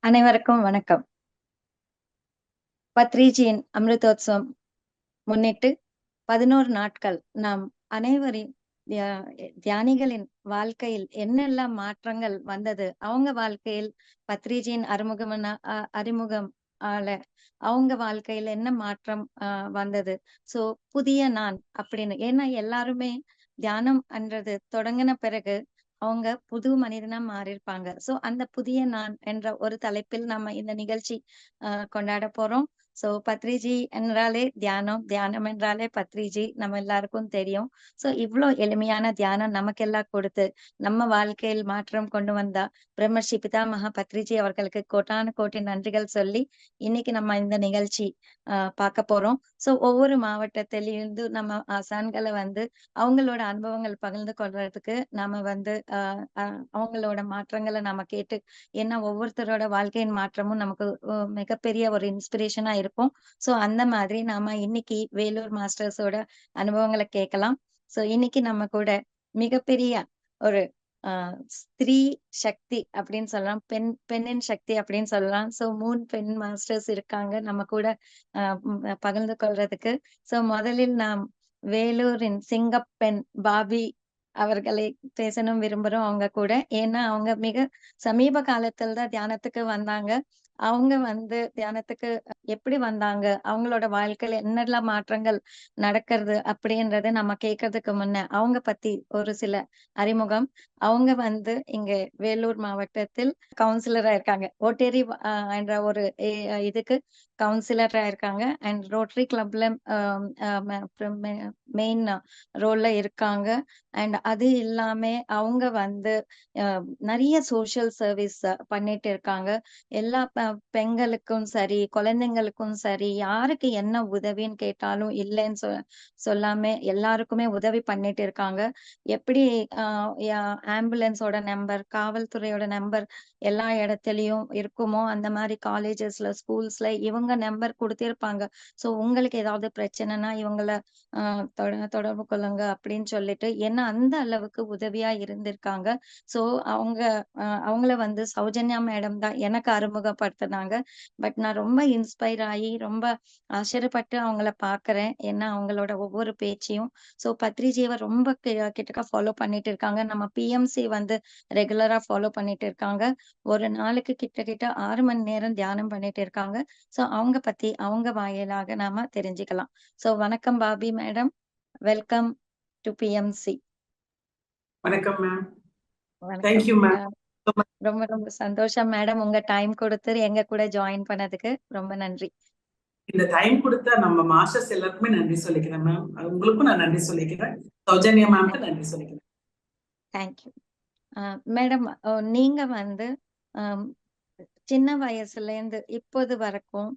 அனைவருக்கும் வணக்கம். பத்ரிஜியின் அமிர்தோத்சவம் முன்னிட்டு பதினோரு நாட்கள் நாம் அனைவரின் தியானிகளின் வாழ்க்கையில் என்னெல்லாம் மாற்றங்கள் வந்தது? அவங்க வாழ்க்கையில் பத்ரிஜியின் அறிமுகம் அறிமுகம் ஆல அவங்க வாழ்க்கையில என்ன மாற்றம் ஆஹ் வந்தது? சோ புதிய நான் அப்படின்னு. ஏன்னா எல்லாருமே தியானம் என்றது தொடங்கின பிறகு அவங்க புது மனிதனா மாறியிருப்பாங்க. சோ அந்த புதிய நான் என்ற ஒரு தலைப்பில் நம்ம இந்த நிகழ்ச்சி ஆஹ் கொண்டாட போறோம். சோ பத்ரிஜி என்றாலே தியானம் தியானம் என்றாலே பத்ரிஜி நம்ம எல்லாருக்கும் தெரியும். சோ இவ்ளோ எளிமையான தியானம் நமக்கெல்லாம் கொடுத்து நம்ம வாழ்க்கையில் மாற்றம் கொண்டு வந்தா பிரம்மர்ஷி பிதாமகா பத்ரிஜி அவர்களுக்கு கோட்டான கோட்டி நன்றிகள் சொல்லி இன்னைக்கு நம்ம இந்த நிகழ்ச்சி ஆஹ் பார்க்க போறோம். சோ ஒவ்வொரு மாவட்டத்திலிருந்து நம்ம ஆசான்களை வந்து அவங்களோட அனுபவங்கள் பகிர்ந்து கொள்றதுக்கு நாம வந்து ஆஹ் அவங்களோட மாற்றங்களை நாம கேட்டு ஏன்னா ஒவ்வொருத்தரோட வாழ்க்கையின் மாற்றமும் நமக்கு மிகப்பெரிய ஒரு இன்ஸ்பிரேஷனா இருப்போம். சோ அந்த மாதிரி நாம இன்னைக்கு வேலூர் மாஸ்டர்ஸோட அனுபவங்களை கேட்கலாம். சோ இன்னைக்கு நம்ம கூட மிகப்பெரிய ஒரு ஸ்திரீ சக்தி அப்படின்னு சொல்லலாம். பெண் பெண்ணின் சக்தி அப்படின்னு சொல்லலாம். சோ மூணு பெண் மாஸ்டர்ஸ் இருக்காங்க நம்ம கூட பகிர்ந்து கொள்றதுக்கு. சோ முதலில் நாம் வேலூரின் சிங்கப்பெண் பாபி அவர்களை பேசணும் விரும்புறோம் அவங்க கூட. ஏன்னா அவங்க மிக சமீப காலத்துல தான் தியானத்துக்கு வந்தாங்க. அவங்க வந்து தியானத்துக்கு எப்படி வந்தாங்க? அவங்களோட வாழ்க்கையில என்னெல்லாம் மாற்றங்கள் நடக்கிறது அப்படின்றத நம்ம கேட்கறதுக்கு முன்ன அவங்க பத்தி ஒரு சில அறிமுகம். அவங்க வந்து இங்க வேலூர் மாவட்டத்தில் கவுன்சிலரா இருக்காங்க. ஓட்டேரி என்ற ஒரு இதுக்கு கவுன்சிலரா இருக்காங்க. அண்ட் ரோட்டரி கிளப்ல மெயின் ரோல்ல இருக்காங்க. அண்ட் அது இல்லாம அவங்க வந்து நிறைய சோசியல் சர்வீஸ் பண்ணிட்டு இருக்காங்க. எல்லா பெண்களுக்கும் சரி குழந்தைங்க குழந்தைங்களுக்கும் சரி யாருக்கு என்ன உதவின்னு கேட்டாலும் இல்லைன்னு சொ சொல்லாம எல்லாருக்குமே உதவி பண்ணிட்டு இருக்காங்க. எப்படி ஆம்புலன்ஸோட நம்பர் காவல்துறையோட நம்பர் எல்லா இடத்துலயும் இருக்குமோ அந்த மாதிரி காலேஜஸ்ல ஸ்கூல்ஸ்ல இவங்க நம்பர் கொடுத்திருப்பாங்க. சோ உங்களுக்கு ஏதாவது பிரச்சனைனா இவங்கள தொடர்பு கொள்ளுங்க அப்படின்னு சொல்லிட்டு ஏன்னா அந்த அளவுக்கு உதவியா இருந்திருக்காங்க. சோ அவங்க அவங்கள வந்து சௌஜன்யா மேடம் தான் எனக்கு அறிமுகப்படுத்தினாங்க. பட் நான் ரொம்ப இன்ஸ்பயர் ஆகி ரொம்ப ஆச்சரியப்பட்டு அவங்கள பாக்குறேன். ஏன்னா அவங்களோட ஒவ்வொரு பேச்சையும். சோ பத்ரிஜியை ரொம்ப கிட்டக்க ஃபாலோ பண்ணிட்டு இருக்காங்க. நம்ம பிஎம்சி வந்து ரெகுலரா ஃபாலோ பண்ணிட்டு இருக்காங்க. ஒரு நாளுக்கு கிட்ட கிட்ட ஆறு மணி நேரம் தியானம் பண்ணிட்டு இருக்காங்க. சோ அவங்க பத்தி அவங்க வாயிலாக நாம தெரிஞ்சுக்கலாம். சோ வணக்கம் Bobby madam. Welcome to PMC வணக்கம் மேம் வணக்கம் தேங்க்யூ மேம் ரொம்ப ரொம்ப சந்தோஷம் மேடம் உங்க டைம் கொடுத்து எங்க கூட ஜாயின் பண்ணதுக்கு ரொம்ப நன்றி. இந்த டைம் கொடுத்த நம்ம மாஸ்டர்ஸ் எல்லாருக்குமே நன்றி சொல்லிக்கிறேன் மேம். உங்களுக்கும் நான் நன்றி சொல்லிக்கிறேன். சௌஜன்யா மேம்க்கு நன்றி சொல்லிக்கிறேன். தேங்க்யூ மேடம் நீங்க வந்து சின்ன வயசுல இருந்து இப்போது வரைக்கும்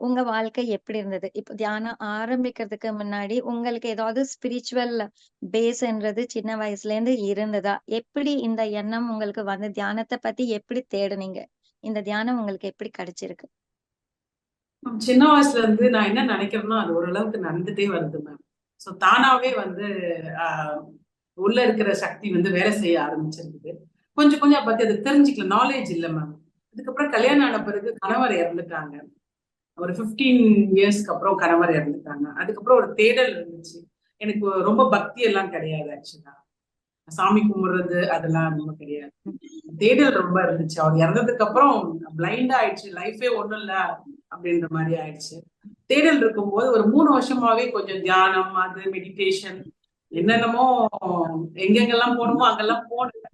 உங்க வாழ்க்கை எப்படி இருந்தது? இப்போ தியானம் ஆரம்பிக்கிறதுக்கு முன்னாடி உங்களுக்கு ஏதாவது ஸ்பிரிச்சுவல் பேஸ்ன்றது சின்ன வயசுல இருந்து இருந்ததா? எப்படி இந்த எண்ணம் உங்களுக்கு வந்து தியானத்தை பத்தி எப்படி தேடுனீங்க? இந்த தியானம் உங்களுக்கு எப்படி கிடைச்சிருக்கு? சின்ன வயசுல இருந்து நான் என்ன நினைக்கிறேனோ அது ஓரளவுக்கு நடந்துட்டே வருது மேம் ஸோ தானாவே வந்து ஆஹ், உள்ள இருக்கிற சக்தி வந்து வேலை செய்ய ஆரம்பிச்சிருக்குது. கொஞ்சம் கொஞ்சம் பத்தி அதை தெரிஞ்சுக்கல நாலேஜ் இல்லை மேம் அதுக்கப்புறம் கல்யாணம் ஆன பிறகு கணவர் இறந்துட்டாங்க. ஒரு 15 இயர்ஸ்க்கு அப்புறம் கணவர் இறந்துட்டாங்க. அதுக்கப்புறம் ஒரு தேடல் இருந்துச்சு. எனக்கு ரொம்ப பக்தி எல்லாம் கிடையாது ஆக்சுவலா சாமி கும்பிடுறது அதெல்லாம் ரொம்ப கிடையாது. தேடல் ரொம்ப இருந்துச்சு. அவர் இறந்ததுக்கு அப்புறம் பிளைண்ட் ஆயிடுச்சு. லைஃபே ஒண்ணும் இல்ல அப்படின்ற மாதிரி ஆயிடுச்சு. தேடல் இருக்கும்போது ஒரு மூணு வருஷமாவே கொஞ்சம் தியானம் அது மெடிடேஷன் என்னென்னமோ எங்கெங்கெல்லாம் போகணுமோ அங்கெல்லாம் போனேன்.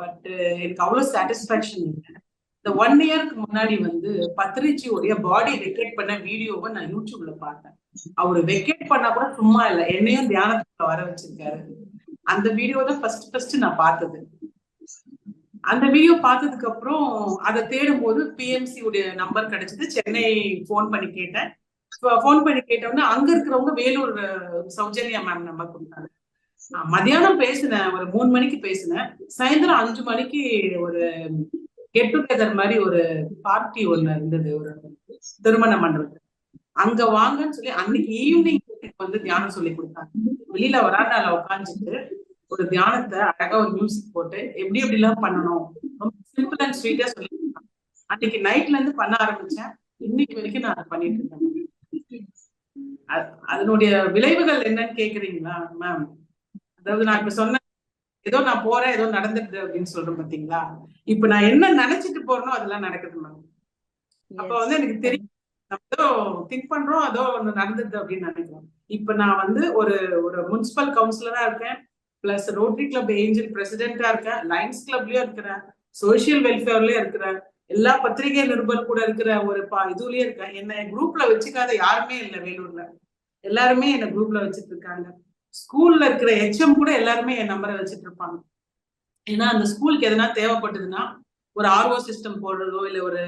பட் எனக்கு அவ்வளவு சாட்டிஸ்பாக்சன் இல்லை. இந்த ஒன் இயருக்கு முன்னாடி வந்து பத்திரிச்சியோடைய பாடி வெக்கேட் பண்ண வீடியோவை நான் யூடியூப்ல பார்த்தேன். அவரு வெக்கேட் பண்ணா கூட சும்மா இல்லை என்னையும் தியானத்துல வர வச்சிருக்காரு. அந்த வீடியோ தான் ஃபர்ஸ்ட் ஃபர்ஸ்ட் நான் பார்த்தது. அந்த வீடியோ பார்த்ததுக்கு அப்புறம் அதை தேடும் போது பிஎம்சி உடைய நம்பர் கிடைச்சது. சென்னை போன் பண்ணி கேட்டேன். போன் பண்ணி கேட்டோம்னா அங்க இருக்கிறவங்க வேலூர் சௌஜன்யா மேம் நம்பர் கொடுத்தாங்க. நான் மதியானம் பேசினேன் ஒரு மூணு மணிக்கு பேசினேன். சாயந்தரம் அஞ்சு மணிக்கு ஒரு கெட் டுகெதர் மாதிரி ஒரு பார்ட்டி ஒண்ணு இருந்தது ஒரு திருமண மண்டபத்துல. அங்க வாங்கன்னு சொல்லி அன்னைக்கு ஈவினிங் வந்து தியானம் சொல்லி கொடுத்தாங்க. வெளியில வராண்டால உட்காந்துட்டு ஒரு தியானத்தை அழகா ஒரு மியூசிக் போட்டு எப்படி எப்படி எல்லாம் பண்ணணும்? ரொம்ப சிம்பிள் அண்ட் ஸ்வீட்டா சொல்லி அன்னைக்கு நைட்ல இருந்து பண்ண ஆரம்பிச்சேன். இன்னைக்கு வரைக்கும் நான் அதை பண்ணிட்டு இருக்கேன். அதனுடைய விளைவுகள் என்னன்னு கேக்குறீங்களா மேம் அதாவது நான் இப்ப சொன்ன ஏதோ நான் போறேன் ஏதோ நடந்துடுது அப்படின்னு சொல்றேன் பாத்தீங்களா? இப்ப நான் என்ன நினைச்சிட்டு போறேனோ அதெல்லாம் நடக்குது மேம். அப்ப வந்து எனக்கு தெரியும் ஏதோ திங்க் பண்றோம் அதோ ஒண்ணு நடந்துது அப்படின்னு நினைக்கிறோம். இப்ப நான் வந்து ஒரு ஒரு முனிசிபல் கவுன்சிலரா இருக்கேன் பிளஸ் ரோட்டரி கிளப் ஏஞ்சல் பிரசிடென்டா இருக்கேன் லைன்ஸ் கிளப்லயும் இருக்கிறேன் சோசியல் வெல்ஃபேர்லயும் இருக்கிறேன் எல்லா பத்திரிகை நிருபர் கூட இருக்கிற ஒரு பா இதுலயே இருக்கேன். என்ன குரூப்ல வச்சுக்காத யாருமே இல்லை வேலூர்ல. எல்லாருமே என்ன குரூப்ல வச்சிட்டு இருக்காங்க. ஸ்கூல்ல இருக்கிற ஹெச்எம் கூட எல்லாருமே என் நம்பரை வச்சுட்டு இருப்பாங்க. ஏன்னா அந்த ஸ்கூலுக்கு எதனா தேவைப்பட்டதுன்னா ஒரு ஆர்ஓ சிஸ்டம் போடுறதோ இல்ல ஒரு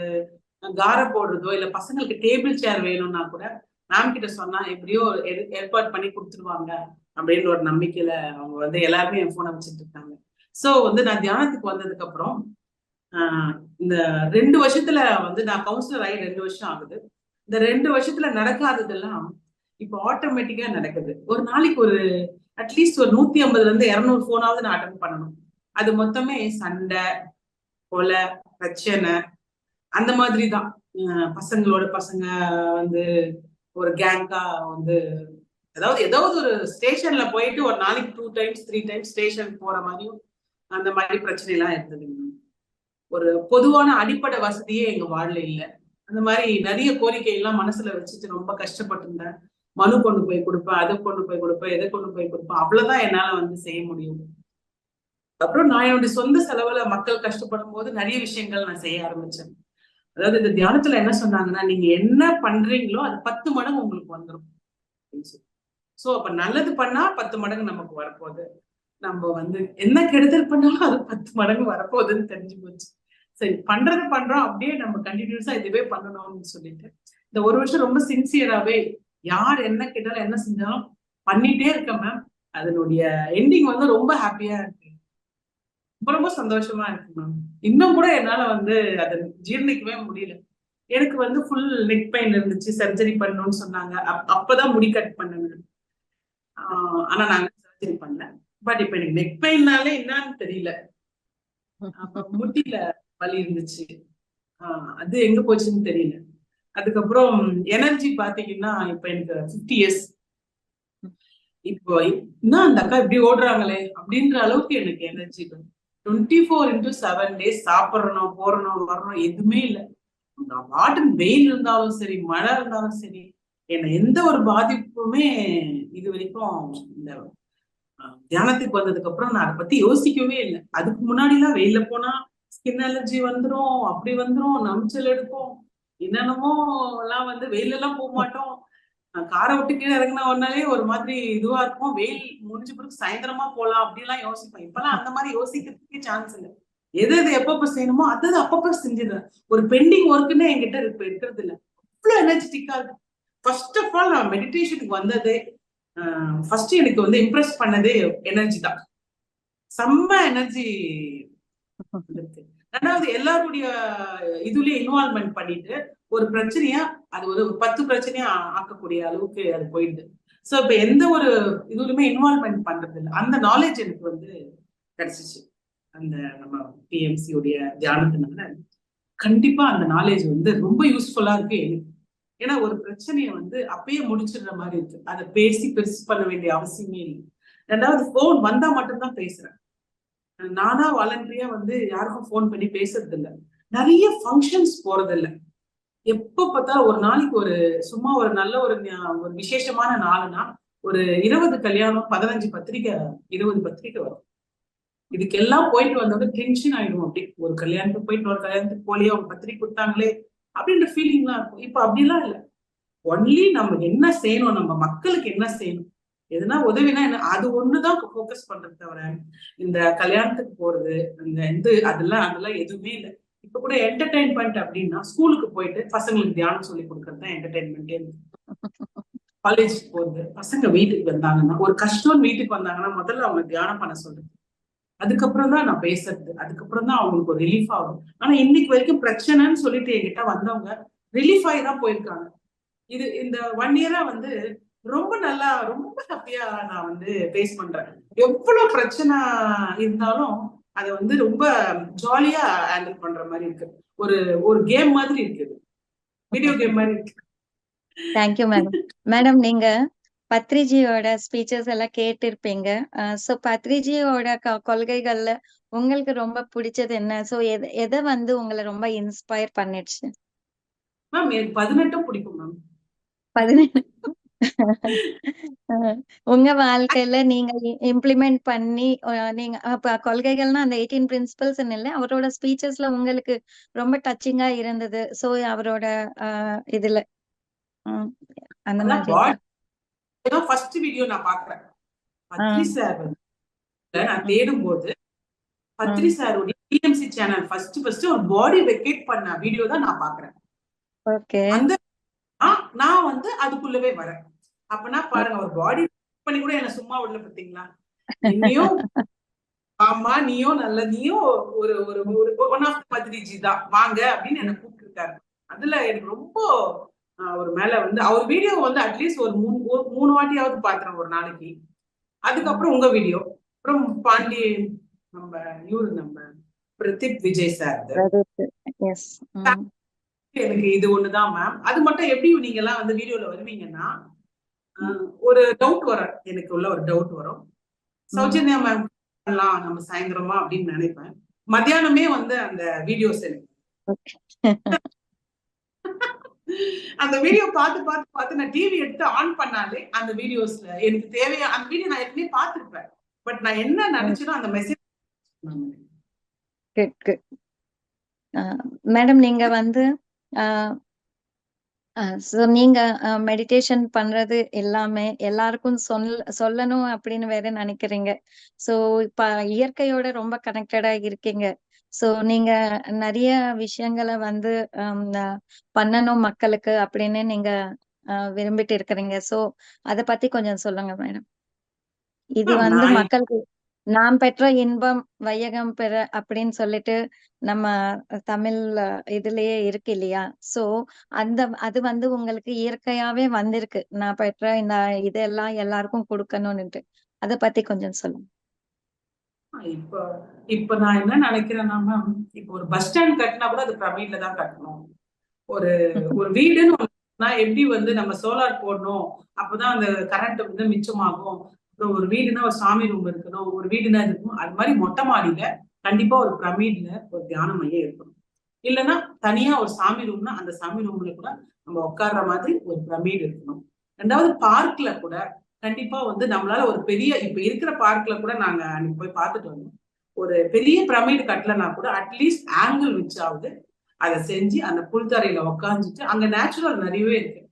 காரை போடுறதோ இல்ல பசங்களுக்கு டேபிள் சேர் வேணும்னா கூட மேம் கிட்ட சொன்னா எப்படியோ ஏற்பாடு பண்ணி கொடுத்துருவாங்க அப்படின்னு ஒரு நம்பிக்கையில அவங்க வந்து எல்லாருமே என் போனை வச்சுட்டு இருக்காங்க. சோ வந்து நான் தியானத்துக்கு வந்ததுக்கு அப்புறம் இந்த ரெண்டு வருஷத்துல வந்து நான் கவுன்சிலர் ஆகி ரெண்டு வருஷம் ஆகுது. இந்த ரெண்டு வருஷத்துல நடக்காததெல்லாம் இப்போ ஆட்டோமேட்டிக்கா நடக்குது. ஒரு நாளைக்கு ஒரு அட்லீஸ்ட் ஒரு நூத்தி ஐம்பதுல இருந்து இருநூறு போனாவது நான் அட்டன் பண்ணணும். அது மொத்தமே சண்டை கொலை பிரச்சனை அந்த மாதிரி தான் பசங்களோட பசங்க வந்து ஒரு கேங்கா வந்து அதாவது ஏதாவது ஒரு ஸ்டேஷன்ல போயிட்டு ஒரு நாளைக்கு two times three times station போற மாதிரியும் அந்த மாதிரி பிரச்சனை எல்லாம் இருந்ததுங்க ஒரு பொதுவான அடிப்படை வசதியே எங்க வாழ்ல இல்லை. அந்த மாதிரி நிறைய கோரிக்கை எல்லாம் மனசுல வச்சுட்டு ரொம்ப கஷ்டப்பட்டிருந்தேன். மனு கொண்டு போய் கொடுப்பேன் அதை கொண்டு போய் கொடுப்பேன் எதை கொண்டு போய் கொடுப்பேன். அவ்வளவுதான் என்னால வந்து செய்ய முடியும். அப்புறம் நான் என்னுடைய சொந்த செலவுல மக்கள் கஷ்டப்படும் போது நிறைய விஷயங்கள் நான் செய்ய ஆரம்பிச்சேன். அதாவது இந்த தியானத்துல என்ன சொன்னாங்கன்னா நீங்க என்ன பண்றீங்களோ அது பத்து மடங்கு உங்களுக்கு வந்துடும் சோ அப்ப நல்லது பண்ணா பத்து மடங்கு நமக்கு வரப்போகுது. நம்ம வந்து என்ன கெடுதல் பண்ணாலும் அது பத்து மடங்கு வரப்போகுதுன்னு தெரிஞ்சு போச்சு. சரி பண்றது பண்றோம். அப்படியே நம்ம கண்டினியூஸா இதுவே பண்ணணும்னு சொல்லிட்டு இந்த ஒரு வருஷம் ரொம்ப சின்சியராவே யார் என்ன கேட்டாலும் என்ன செஞ்சாலும் பண்ணிட்டே இருக்கேன் மேம் அதனுடைய எண்டிங் வந்து ரொம்ப ஹாப்பியா இருக்கு. ரொம்ப ரொம்ப சந்தோஷமா இருக்கு மேம் இன்னும் கூட என்னால வந்து அதை ஜீர்ணிக்கவே முடியல. எனக்கு வந்து ஃபுல் நெக் பெயின் இருந்துச்சு சர்ஜரி பண்ணணும்னு சொன்னாங்க. அப்- அப்பதான் முடி கட் பண்ணேன். ஆஹ் ஆனா நாங்க சர்ஜரி பண்ணல. பட் இப்ப எனக்கு நெக் பெயின்னாலே என்னன்னு தெரியல. அப்ப முட்டில வலி இருந்துச்சு. அது எங்க போச்சுன்னு தெரியல. அதுக்கப்புறம் எனர்ஜி பாத்தீங்கன்னா இப்ப எனக்கு ஃபிஃப்டி இயர்ஸ் இப்போ என்ன அந்த அக்கா இப்படி ஓடுறாங்களே அப்படின்ற அளவுக்கு எனக்கு energy twenty four into seven days சாப்பிடணும் போறணும் வரணும் எதுவுமே இல்லை. வாட்டர் வெயில் இருந்தாலும் சரி மழை இருந்தாலும் சரி என்னை எந்த ஒரு பாதிப்புமே இது வரைக்கும் இந்த தியானத்துக்கு வந்ததுக்கு அப்புறம் நான் அதை பத்தி யோசிக்கவே இல்லை. அதுக்கு முன்னாடி எல்லாம் வெயில்ல போனா ஸ்கின் அலர்ஜி வந்துரும் அப்படி வந்துரும் நமிச்சல் எடுக்கும். என்னென்னமோ எல்லாம் வந்து வெயில் எல்லாம் போக மாட்டோம். காரை விட்டு கீழே இறங்கின உடனே ஒரு மாதிரி இதுவா இருக்கும். வெயில் முடிஞ்ச பிறகு சாயந்தரமா போலாம் அப்படிலாம் யோசிப்பேன். இப்பெல்லாம் அந்த மாதிரி யோசிக்கிறதுக்கே சான்ஸ் இல்லை. எது எது எப்பப்ப செய்யணுமோ அது அது அப்பப்ப செஞ்சிடுறேன் ஒரு பெண்டிங் ஒர்க்குன்னு என்கிட்ட இப்ப இருக்கிறது இல்ல. அவ்வளவு எனர்ஜெட்டிக்கா இருக்கு. ஃபர்ஸ்ட் ஆஃப் ஆல் நான் மெடிடேஷனுக்கு வந்ததே ஃபர்ஸ்ட் எனக்கு வந்து இம்ப்ரெஸ் பண்ணதே எனர்ஜி தான். செம்ம எனர்ஜி இருக்கு. ரெண்டாவது எல்லாருடைய இதுலயும் இன்வால்வ்மெண்ட் பண்ணிட்டு ஒரு பிரச்சனையா அது ஒரு பத்து பிரச்சனையா ஆக்கக்கூடிய அளவுக்கு அது போயிடுது ஸோ இப்ப எந்த ஒரு இதுலயுமே இன்வால்வ்மெண்ட் பண்றது இல்லை அந்த நாலேஜ் எனக்கு வந்து கிடைச்சிச்சு. அந்த நம்ம பிஎம்சி உடைய தியானத்தினால. கண்டிப்பா அந்த நாலேஜ் வந்து ரொம்ப யூஸ்ஃபுல்லா இருக்கு எனக்கு. ஏன்னா ஒரு பிரச்சனையை வந்து அப்பயே முடிச்சிடுற மாதிரி இருக்கு. அதை பேசி பெருசு பண்ண வேண்டிய அவசியமே இல்லை. ரெண்டாவது போன் வந்தா மட்டும்தான் பேசுறேன். நானா வாலண்டரியா வந்து யாருக்கும் ஃபோன் பண்ணி பேசுறது இல்ல நிறைய ஃபங்க்ஷன்ஸ் போறது இல்ல எப்ப பார்த்தாலும் ஒரு நாளைக்கு ஒரு சும்மா ஒரு நல்ல ஒரு ஒரு விசேஷமான நாளுனா ஒரு இருபது கல்யாணம் பதினஞ்சு பத்திரிக்கை இருபது பத்திரிக்கை வரும். இதுக்கெல்லாம் போயிட்டு வந்தவங்க டென்ஷன் ஆயிடும். அப்படி ஒரு கல்யாணத்துக்கு போயிட்டு ஒரு கல்யாணத்துக்கு போலியே அவங்க பத்திரிக்கை கொடுத்தாங்களே அப்படின்ற ஃபீலிங்லாம் இருக்கும். இப்ப அப்படிலாம் இல்ல. ஒன்லி நம்ம என்ன செய்யணும் நம்ம மக்களுக்கு என்ன செய்யணும்? எதுனா உதவினா என்ன அது ஒண்ணுதான் ஃபோக்கஸ் பண்றது தவிர இந்த கல்யாணத்துக்கு போறது இந்த இது அதெல்லாம் அதெல்லாம் எதுவுமே இல்லை. இப்ப கூட என்டர்டைன்மெண்ட் அப்படின்னா ஸ்கூலுக்கு போயிட்டு பசங்களுக்கு தியானம் சொல்லி கொடுக்கறது தான் என்டர்டைன்மெண்டே காலேஜ் போறது பசங்க வீட்டுக்கு வந்தாங்கன்னா ஒரு கஷ்டம் வீட்டுக்கு வந்தாங்கன்னா முதல்ல அவங்க தியானம் பண்ண சொல்றது. அதுக்கப்புறம் தான் நான் பேசுறது அதுக்கப்புறம் தான் அவங்களுக்கு ஒரு ரிலீஃப் ஆகும். ஆனா இன்னைக்கு வரைக்கும் பிரச்சனைன்னு சொல்லிட்டு என்கிட்ட வந்தவங்க ரிலீஃப் ஆகி தான் போயிருக்காங்க. இது இந்த ஒன் இயரா வந்து ரொம்ப நல்லா ரொம்ப ஹாப்பியா நான் வந்து ஃபேஸ் பண்றேன். எவ்வளவு பிரச்சனை இருந்தாலும் அதை வந்து ரொம்ப ஜாலியா ஹேண்டில் பண்ற மாதிரி இருக்கு. ஒரு ஒரு கேம் மாதிரி இருக்குது வீடியோ கேம் மாதிரி இருக்கு. தேங்க்யூ மேடம் மேடம் நீங்க பத்ரிஜியோட ஸ்பீச்சஸ் எல்லாம் கேட்டிருப்பீங்க. சோ பத்ரிஜியோட கொள்கைகள்ல உங்களுக்கு ரொம்ப பிடிச்சது என்ன? சோ எதை எதை வந்து உங்களை ரொம்ப இன்ஸ்பயர் பண்ணிடுச்சு? மேம் எனக்கு பதினெட்டும் பிடிக்கும் மேம் பதினேழு அஹ் உங்க வாழ்க்கையில நீங்க இம்ப்ளிமெண்ட் பண்ணி அஹ் நீங்க அப்ப கொள்கைகள்னா அந்த எயிட்டீன் பிரின்சிபல்ஸ் இல்ல அவரோட ஸ்பீச்சஸ்ல உங்களுக்கு ரொம்ப டச்சிங்கா இருந்தது. சோ அவரோட அஹ் இதுல. உம் அந்த மாதிரி. ஃபர்ஸ்ட் வீடியோ நான் பாக்குறேன். பத்ரி சார் நான் தேடும் போது பத்ரி சாருடைய டிஎம்சி சேனல் ஃபர்ஸ்ட் ஃபர்ஸ்ட் ஒரு பாடி வெக்கேட் பண்ண வீடியோ தான் நான் பாக்குறேன். ஓகே. அந்த நான் வந்து அதுக்குள்ளவே வரேன். அப்பனா பாருங்க ஒரு பாடி பண்ணி கூட என்ன சும்மா விடல பாத்தீங்களா? நீயும் ஆமா நீயும் நல்ல நீயும் ஒரு ஒரு ஒன் ஆஃப் பத்ரிஜி தான். வாங்க அப்படின்னு என்ன கூப்பிட்டுருக்காரு. அதுல எனக்கு ரொம்ப அவர் மேல வந்து அவர் வீடியோ வந்து அட்லீஸ்ட் ஒரு மூணு ஒரு மூணு வாட்டியாவது பாத்துறேன் ஒரு நாளைக்கு. அதுக்கப்புறம் உங்க வீடியோ அப்புறம் பாண்டி நம்ம இவரு நம்ம பிரதீப் விஜய் சார் எனக்கு இது ஒண்ணுதான் மேம் அது மட்டும் எப்படி நீங்க எல்லாம் வந்து வீடியோல வருவீங்கன்னா ஒரு டவுட் வரும். எனக்கு உள்ள ஒரு டவுட் வரும். சௌஜன்யா மேம் பண்ணலாம். நம்ம சாயந்தரமா அப்படின்னு நினைப்பேன். மத்தியானமே வந்து அந்த வீடியோஸ் எனக்கு. அந்த வீடியோ பார்த்து பார்த்து பார்த்து நான் டிவி எடுத்து ஆன் பண்ணாலே அந்த வீடியோஸ்ல எனக்கு தேவையா அந்த வீடியோ நான் ஏற்கனவே பார்த்திருப்பேன். பட் நான் என்ன நினைச்சேனோ அந்த மெசேஜ் மேடம் நீங்க வந்து ஸோ நீங்க மெடிடேஷன் பண்றது எல்லாமே எல்லாருக்கும் சொல் சொல்லணும் அப்படின்னு வேற நினைக்கிறீங்க. ஸோ இப்ப இயற்கையோட ரொம்ப கனெக்டடா இருக்கீங்க. ஸோ நீங்க நிறைய விஷயங்களை வந்து பண்ணணும் மக்களுக்கு அப்படின்னு நீங்க விரும்பிட்டு இருக்கிறீங்க. ஸோ அத பத்தி கொஞ்சம் சொல்லுங்க மேடம் இது வந்து மக்களுக்கு நாம் பெற்ற இன்பம் வையகம் பெற அப்படின்னு சொல்லிட்டு நம்ம தமிழ் இதுலயே இருக்கு இல்லையா? சோ அந்த அது வந்து உங்களுக்கு இயற்கையாவே வந்திருக்கு. நான் பெற்ற இந்த இதெல்லாம் எல்லாருக்கும் கொடுக்கணும்னுட்டு. அத பத்தி கொஞ்சம் சொல்லுங்க. இப்ப இப்ப நான் என்ன நினைக்கிறேன்னா மேம் இப்ப ஒரு பஸ் ஸ்டாண்ட் கட்டினா கூட அது பிரமீன்ல தான் கட்டணும். ஒரு ஒரு வீடுன்னு எப்படி வந்து நம்ம சோலார் போடணும்? அப்பதான் அந்த கரண்ட் வந்து மிச்சமாகும். ஒரு வீடுனா ஒரு சாமி ரூம் இருக்கணும் ஒரு வீடுனா இருக்கணும் அது மாதிரி மொட்டை மாடியில கண்டிப்பா ஒரு பிரமிட்ல ஒரு தியான மையம் இருக்கணும். இல்லைன்னா தனியா ஒரு சாமி ரூம்னா அந்த சாமி ரூம்ல கூட நம்ம உட்கார்ற மாதிரி ஒரு பிரமிட் இருக்கணும். ரெண்டாவது பார்க்ல கூட கண்டிப்பா வந்து நம்மளால ஒரு பெரிய இப்ப இருக்கிற பார்க்ல கூட நாங்க அன்னைக்கு போய் பார்த்துட்டு வந்தோம். ஒரு பெரிய பிரமிடு கட்டலனா கூட அட்லீஸ்ட் ஆங்கிள் வச்சாவது அதை செஞ்சு அந்த புல்தரையில உக்காந்துட்டு அங்க நேச்சுரல் நிறையவே இருக்கு.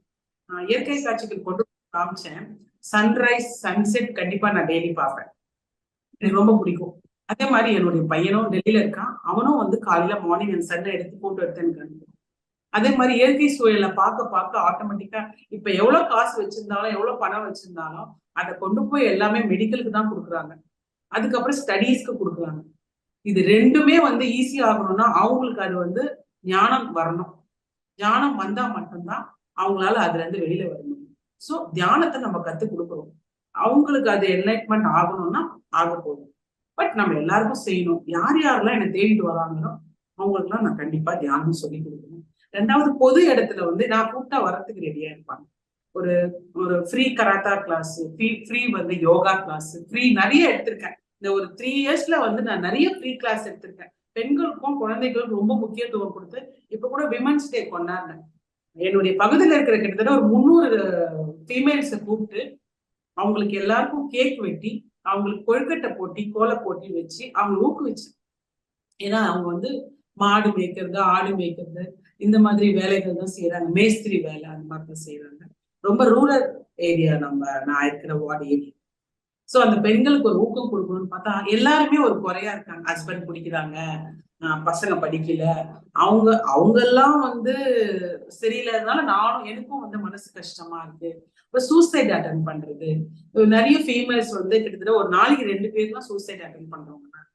இயற்கை காட்சிகள் கொண்டு காமிச்சேன். சன்ரைஸ் சன்செட் கண்டிப்பா நான் டெய்லி பார்ப்பேன். எனக்கு ரொம்ப பிடிக்கும். அதே மாதிரி என்னுடைய பையனும் டெல்லியில இருக்கான். அவனும் வந்து காலையில மார்னிங் அந்த சன்னை எடுத்து போட்டு எடுத்து எனக்கு அனுப்புவான். அதே மாதிரி இயற்கை சூழலை பார்க்க பார்க்க ஆட்டோமேட்டிக்கா இப்ப எவ்வளவு காசு வச்சிருந்தாலும் எவ்வளவு பணம் வச்சிருந்தாலும் அதை கொண்டு போய் எல்லாமே மெடிக்கலுக்கு தான் கொடுக்குறாங்க. அதுக்கப்புறம் ஸ்டடீஸ்க்கு கொடுக்குறாங்க. இது ரெண்டுமே வந்து ஈஸி ஆகணும்னா அவங்களுக்கு அது வந்து ஞானம் வரணும். ஞானம் வந்தா மட்டும்தான் அவங்களால அதுல இருந்து வெளியில வரணும் சோ தியானத்தை நம்ம கத்து கொடுக்குறோம் அவங்களுக்கு அது என்லைட்மெண்ட் ஆகணும்னா ஆக போகும் பட் நம்ம எல்லாருக்கும் செய்யணும். யார் யாரெல்லாம் என்னை தேடிட்டு வராங்களோ அவங்களுக்குலாம் நான் கண்டிப்பா தியானம் சொல்லி கொடுக்கணும். ரெண்டாவது பொது இடத்துல வந்து நான் கூப்பிட்டா வரத்துக்கு ரெடியா இருப்பாங்க. ஒரு ஒரு free karate class free free வந்து யோகா கிளாஸ் ஃப்ரீ நிறைய எடுத்திருக்கேன். இந்த ஒரு த்ரீ இயர்ஸ்ல வந்து நான் நிறைய ஃப்ரீ கிளாஸ் எடுத்திருக்கேன். பெண்களுக்கும் குழந்தைகளுக்கும் ரொம்ப முக்கியத்துவம் கொடுத்து இப்ப கூட விமன்ஸ் டே கொண்டாடினேன் என்னுடைய பகுதியில் இருக்கிற கிட்டத்தட்ட ஒரு முந்நூறு ஃபீமேல்ஸை கூப்பிட்டு அவங்களுக்கு எல்லாருக்கும் கேக் வெட்டி அவங்களுக்கு கொழுக்கட்டை போட்டி கோலை போட்டி வச்சு அவங்க ஊக்குவிச்சு. ஏன்னா அவங்க வந்து மாடு மேய்க்கிறது ஆடு மேய்க்கிறது இந்த மாதிரி வேலைகள் தான் செய்யறாங்க மேஸ்திரி வேலை அந்த மாதிரி தான் செய்யறாங்க ரொம்ப ரூரல் ஏரியா நம்ம நான் இருக்கிற வார்டு ஏரியா ஸோ அந்த பெண்களுக்கு ஒரு ஊக்கம் கொடுக்கணும்னு பார்த்தா எல்லாருமே ஒரு குறையா இருக்காங்க. ஹஸ்பண்ட் பிடிக்கிறாங்க. பசங்க படிக்கல. அவங்க அவங்க எல்லாம் வந்து சரியில்லாதனால நானும் எனக்கும் வந்து மனசு கஷ்டமா இருக்கு. இப்போ சூசைட் அட்டன் பண்றது. நிறைய ஃபீமேல்ஸ் வந்து கிட்டத்தட்ட ஒரு நாளைக்கு ரெண்டு பேர்லாம் சூசைட் அட்டன் பண்றவங்க தான்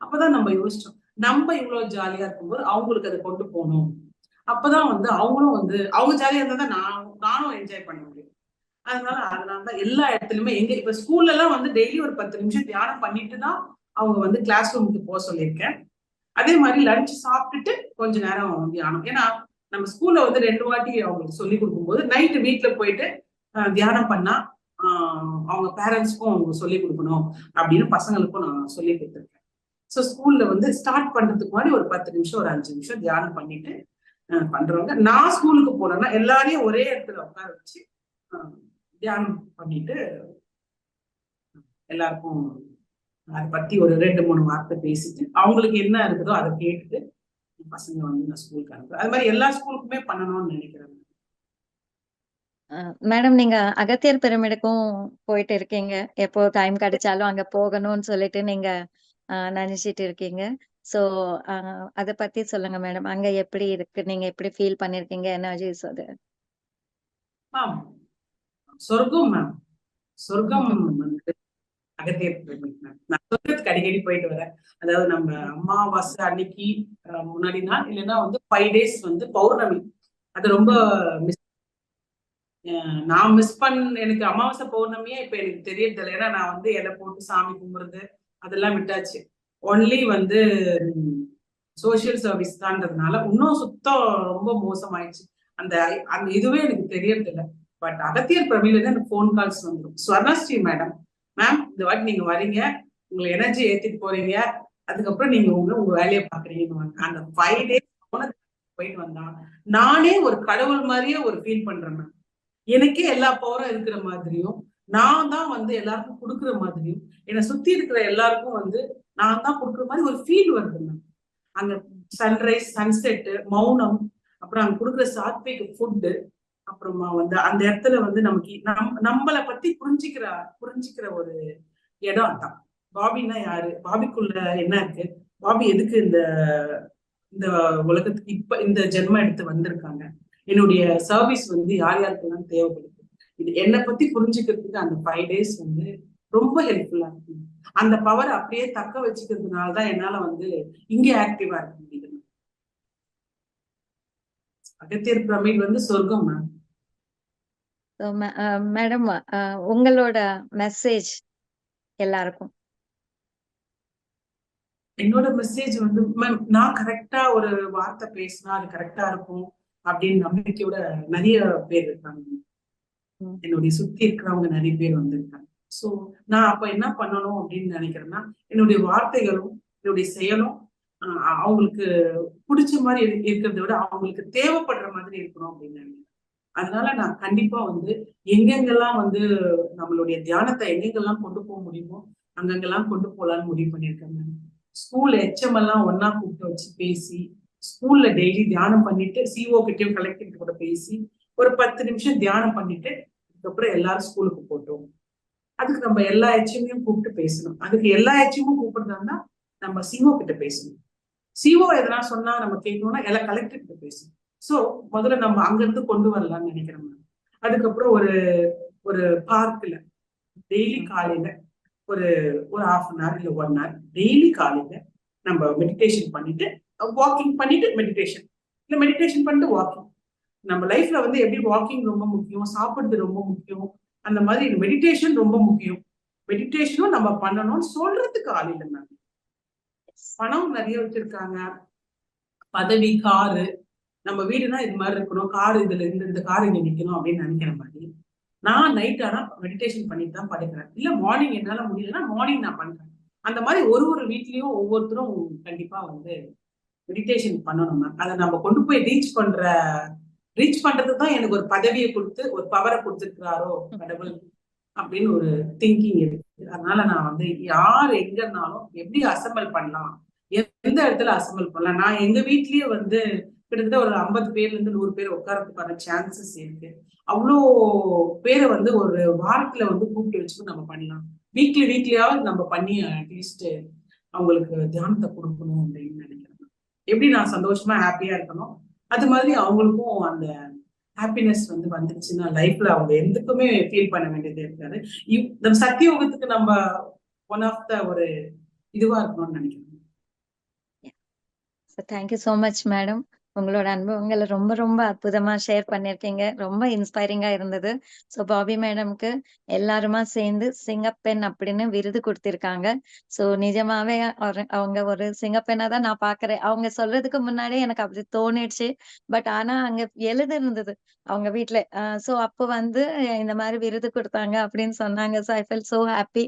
அப்பதான் நம்ம யோசிச்சோம். நம்ம இவ்வளவு ஜாலியா இருக்கும்போது அவங்களுக்கு அதை கொண்டு போகணும். அப்பதான் வந்து அவங்களும் வந்து அவங்க ஜாலியா இருந்தா தான் நான் நானும் என்ஜாய் பண்ண முடியும். அதனால அதனாலதான் எல்லா இடத்துலயுமே எங்க இப்ப ஸ்கூல்ல எல்லாம் வந்து டெய்லி ஒரு பத்து நிமிஷம் தியானம் பண்ணிட்டு தான் அவங்க வந்து கிளாஸ் ரூமுக்கு போக சொல்லியிருக்கேன். அதே மாதிரி லஞ்ச் சாப்பிட்டுட்டு கொஞ்ச நேரம் தியானம். ஏன்னா நம்ம ஸ்கூல்ல வந்து ரெண்டு வாட்டி அவங்களுக்கு சொல்லி கொடுக்கும்போது நைட்டு வீட்டுல போயிட்டு தியானம் பண்ணா அவங்க பேரண்ட்ஸ்க்கும் அவங்க சொல்லி கொடுக்கணும் அப்படின்னு பசங்களுக்கும் நான் சொல்லி கொடுத்துருக்கேன். ஸோ ஸ்கூல்ல வந்து ஸ்டார்ட் பண்றதுக்கு முன்னாடி ஒரு பத்து நிமிஷம் ஒரு அஞ்சு நிமிஷம் தியானம் பண்ணிட்டு பண்றவங்க. நான் ஸ்கூலுக்கு போனேன்னா எல்லாரையும் ஒரே இடத்துல உட்கார வச்சு தியானம் பண்ணிட்டு எல்லாருக்கும் அதை பத்தி ஒரு ரெண்டு மூணு வார்த்தை பேசிட்டு அவங்களுக்கு என்ன இருக்குதோ அதை கேட்டுட்டு பசங்க வந்து நான் ஸ்கூலுக்கு அனுப்புறேன். அது மாதிரி எல்லா ஸ்கூலுக்குமே பண்ணணும்னு நினைக்கிறேன். மேடம் நீங்க அகத்தியர் பிரமிடுக்கும் போயிட்டு இருக்கீங்க. எப்போ டைம் கிடைச்சாலும் அங்க போகணும்னு சொல்லிட்டு நீங்க நினைச்சிட்டு இருக்கீங்க. சோ அத பத்தி சொல்லுங்க மேடம் அங்க எப்படி இருக்கு? நீங்க எப்படி ஃபீல் பண்ணிருக்கீங்க? எனர்ஜிஸ் அது மேம் சொர்க்கம் மேம் சொர்க்கம் வந்து அகத்தியர் நான் சொல்றதுக்கு அடிக்கடி போயிட்டு வரேன். அதாவது நம்ம அமாவாசை அன்னைக்கு முன்னாடி நாள் இல்லைன்னா வந்து ஃபைவ் டேஸ் வந்து பௌர்ணமி. அது ரொம்ப மிஸ் நான் மிஸ் பண்ண எனக்கு அமாவாசை பௌர்ணமியே இப்ப எனக்கு தெரியறதில்லை. ஏன்னா நான் வந்து இலை போட்டு சாமி கும்பிடுறது அதெல்லாம் விட்டாச்சு. ஒன்லி வந்து சோஷியல் சர்வீஸ் தான்றதுனால இன்னும் சுத்தம் ரொம்ப மோசமாயிடுச்சு. அந்த அந்த இதுவே எனக்கு தெரியறதில்ல. பட் அகத்தியர் பிரமியில தான் எனக்கு ஃபோன் கால்ஸ் வந்துடும் ஸ்வர்ணஸ்ரீ மேடம் மேம் இந்த வாட்டி நீங்க வரீங்க. உங்களை எனர்ஜி ஏத்திட்டு போறீங்க. அதுக்கப்புறம் நீங்க உங்க உங்க வேலையை பாக்குறீங்கன்னு அந்த ஃபைவ் டேஸ் போயிட்டு வந்தான். நானே ஒரு கடவுள் மாதிரியே ஒரு ஃபீல் பண்றேன் மேம் எனக்கே எல்லா பவரும் இருக்கிற மாதிரியும் நான் தான் வந்து எல்லாருக்கும் கொடுக்குற மாதிரியும் என்னை சுத்தி இருக்கிற எல்லாருக்கும் வந்து நான் தான் கொடுக்குற மாதிரி ஒரு ஃபீல் வருது மேம் அங்க சன்ரைஸ் சன்செட்டு மௌனம் அப்புறம் அங்க கொடுக்குற சாத்விக் ஃபுட்டு அப்புறமா வந்து அந்த இடத்துல வந்து நமக்கு நம் நம்மளை பத்தி புரிஞ்சுக்கிற புரிஞ்சுக்கிற ஒரு இடம் அதான் பாபின்னா யாரு? பாபிக்குள்ள என்ன இருக்கு? பாபி எதுக்கு இந்த இந்த உலகத்துக்கு இப்ப இந்த ஜென்மம் எடுத்து வந்திருக்காங்க? என்னுடைய சர்வீஸ் வந்து யார் யாருக்கெல்லாம் தேவைப்படுது? இது என்னை பத்தி புரிஞ்சுக்கிறதுக்கு அந்த ஃபைவ் டேஸ் வந்து ரொம்ப ஹெல்ப்ஃபுல்லா இருக்கு. அந்த பவர் அப்படியே தக்க வச்சுக்கிறதுனால தான் என்னால வந்து இங்கே ஆக்டிவா இருக்க முடியுது. அகத்தியர் பிரமிட் வந்து சொர்க்கம் மேம் மேடம் உங்களோட மெசேஜ் எல்லாருக்கும். என்னோட மெசேஜ் வந்து மேம் நான் கரெக்டா ஒரு வார்த்தை பேசினா அது கரெக்டா இருக்கும் அப்படின்னு நம்பிக்கையோட நிறைய பேர் இருக்காங்க. என்னுடைய சுத்தி இருக்கிறவங்க நிறைய பேர் வந்திருக்காங்க. சோ நான் அப்ப என்ன பண்ணணும் அப்படின்னு நினைக்கிறேன்னா என்னுடைய வார்த்தைகளும் என்னுடைய செயலும் அவங்களுக்கு பிடிச்ச மாதிரி இரு- இருக்கிறத விட அவங்களுக்கு தேவைப்படுற மாதிரி இருக்கணும் அப்படின்னு நினைக்கிறேன். அதனால நான் கண்டிப்பா வந்து எங்கெங்கெல்லாம் வந்து நம்மளுடைய தியானத்தை எங்கெங்கெல்லாம் கொண்டு போக முடியுமோ அங்கெங்கெல்லாம் கொண்டு போகலான்னு முடிவு பண்ணியிருக்கேன் ஸ்கூல் எச்எம் எல்லாம் ஒன்னா கூப்பிட்டு வச்சு பேசி ஸ்கூல்ல டெய்லி தியானம் பண்ணிட்டு சிஓ கிட்டயும் கலெக்டர் கூட பேசி ஒரு பத்து நிமிஷம் தியானம் பண்ணிட்டு அதுக்கப்புறம் எல்லாரும் ஸ்கூலுக்கு போட்டோம். அதுக்கு நம்ம எல்லா எச்எம்மையும் கூப்பிட்டு பேசணும். அதுக்கு எல்லா எச்எம்மும் கூப்பிடுறாங்கன்னா நம்ம சிஓ கிட்ட பேசணும். சிஓ எதனா சொன்னா நம்ம கேட்கணும்னா எல்லா கலெக்டர் கிட்ட பேசணும். சோ முதல்ல நம்ம அங்கிருந்து கொண்டு வரலாம்னு நினைக்கிறேன் மேம் அதுக்கப்புறம் ஒரு ஒரு பார்க்ல டெய்லி காலையில ஒரு ஒரு ஹாஃப் அன் ஹவர் இல்லை ஒன் ஹவர் டெய்லி காலையில நம்ம மெடிடேஷன் பண்ணிட்டு வாக்கிங் பண்ணிட்டு மெடிடேஷன் இல்லை மெடிடேஷன் பண்ணிட்டு வாக்கிங் நம்ம லைஃப்ல வந்து எப்படி வாக்கிங் ரொம்ப முக்கியம் சாப்பிடுறது ரொம்ப முக்கியம் அந்த மாதிரி மெடிடேஷன் ரொம்ப முக்கியம். மெடிடேஷனும் நம்ம பண்ணணும்னு சொல்றதுக்கு ஆள் இல்லை மேம் பணம் நிறைய வச்சிருக்காங்க. பதவி காரு நம்ம வீடுனா இது மாதிரி இருக்கணும் கார் இதுல இந்த இந்த கார் இங்க நிக்கணும் அப்படின்னு நினைக்கிற மாதிரி நான் நைட் ஆனா மெடிடேஷன் பண்ணிட்டு தான் படுக்கிறேன். இல்ல மார்னிங் என்னால முடியலன்னா மார்னிங் நான் பண்றேன். அந்த மாதிரி ஒரு ஒரு வீட்லயும் ஒவ்வொருத்தரும் கண்டிப்பா வந்து மெடிடேஷன் பண்ணணும் மேம் அதை நம்ம கொண்டு போய் ரீச் பண்ற ரீச் பண்றதுக்கு தான் எனக்கு ஒரு பதவியை கொடுத்து ஒரு பவரை கொடுத்துருக்கிறாரோ கடவுள் அப்படின்னு ஒரு திங்கிங் இருக்கு. அதனால நான் வந்து யார் எங்கன்னாலும் எப்படி அசம்பிள் பண்ணலாம் எந்த இடத்துல அசம்பிள் பண்ணலாம் நான் எங்க வீட்லயே வந்து கிட்டத்தட்ட ஒரு ஐம்பது பேர்ல இருந்து நூறு பேர் உட்காரத்துக்கான சான்சஸ் இருக்கு. அவ்வளோ பேரை வந்து ஒரு வாரத்துல வந்து கூப்பிட்டு வச்சு நம்ம பண்ணலாம். வீக்லி வீக்லியாவது நம்ம பண்ணி அட்லீஸ்ட் அவங்களுக்கு தியானத்தை கொடுக்கணும் அப்படின்னு நினைக்கிறேன். எப்படி நான் சந்தோஷமா ஹாப்பியா இருக்கணும் அது மாதிரி அவங்களுக்கும் அந்த ஹாப்பினஸ் வந்து வந்துருச்சுன்னா லைஃப்ல அவங்க எதுக்குமே ஃபீல் பண்ண வேண்டியது இருக்காது. நம்ம சத்தியோகத்துக்கு நம்ம ஒன் ஆஃப் த ஒரு இதுவா இருக்கணும்னு நினைக்கிறேன். தேங்க்யூ ஸோ மச் மேடம் உங்களோட அனுபவங்களை ரொம்ப ரொம்ப அற்புதமா ஷேர் பண்ணிருக்கீங்க ரொம்ப இன்ஸ்பைரிங்கா இருந்தது. ஸோ பாபி மேடம்க்கு எல்லாருமா சேர்ந்து சிங்கப்பெண் அப்படின்னு விருது குடுத்திருக்காங்க. ஸோ நிஜமாவே அவங்க ஒரு சிங்கப்பெண்ணா தான் நான் பாக்குறேன் அவங்க சொல்றதுக்கு முன்னாடியே எனக்கு அப்படி தோணிடுச்சு. பட் ஆனா அங்க எழுது இருந்தது அவங்க வீட்டுல அ ஸோ அப்போ வந்து இந்த மாதிரி விருது குடுத்தாங்க அப்படின்னு சொன்னாங்க. So I feel so happy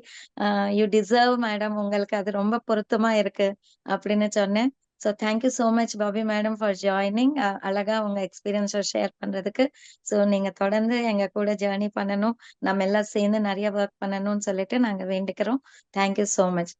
you deserve madam. உங்களுக்கு அது ரொம்ப பொருத்தமா இருக்கு அப்படின்னு சொன்னேன். So thank you much Bobby madam for joining. அழகா உங்க எக்ஸ்பீரியன்ஸை ஷேர் பண்றதுக்கு. ஸோ நீங்க தொடர்ந்து எங்க கூட ஜேர்னி பண்ணணும். நம்ம எல்லாம் சேர்ந்து நிறைய ஒர்க் பண்ணணும்னு சொல்லிட்டு நாங்க வேண்டிக்கிறோம். Thank you so much.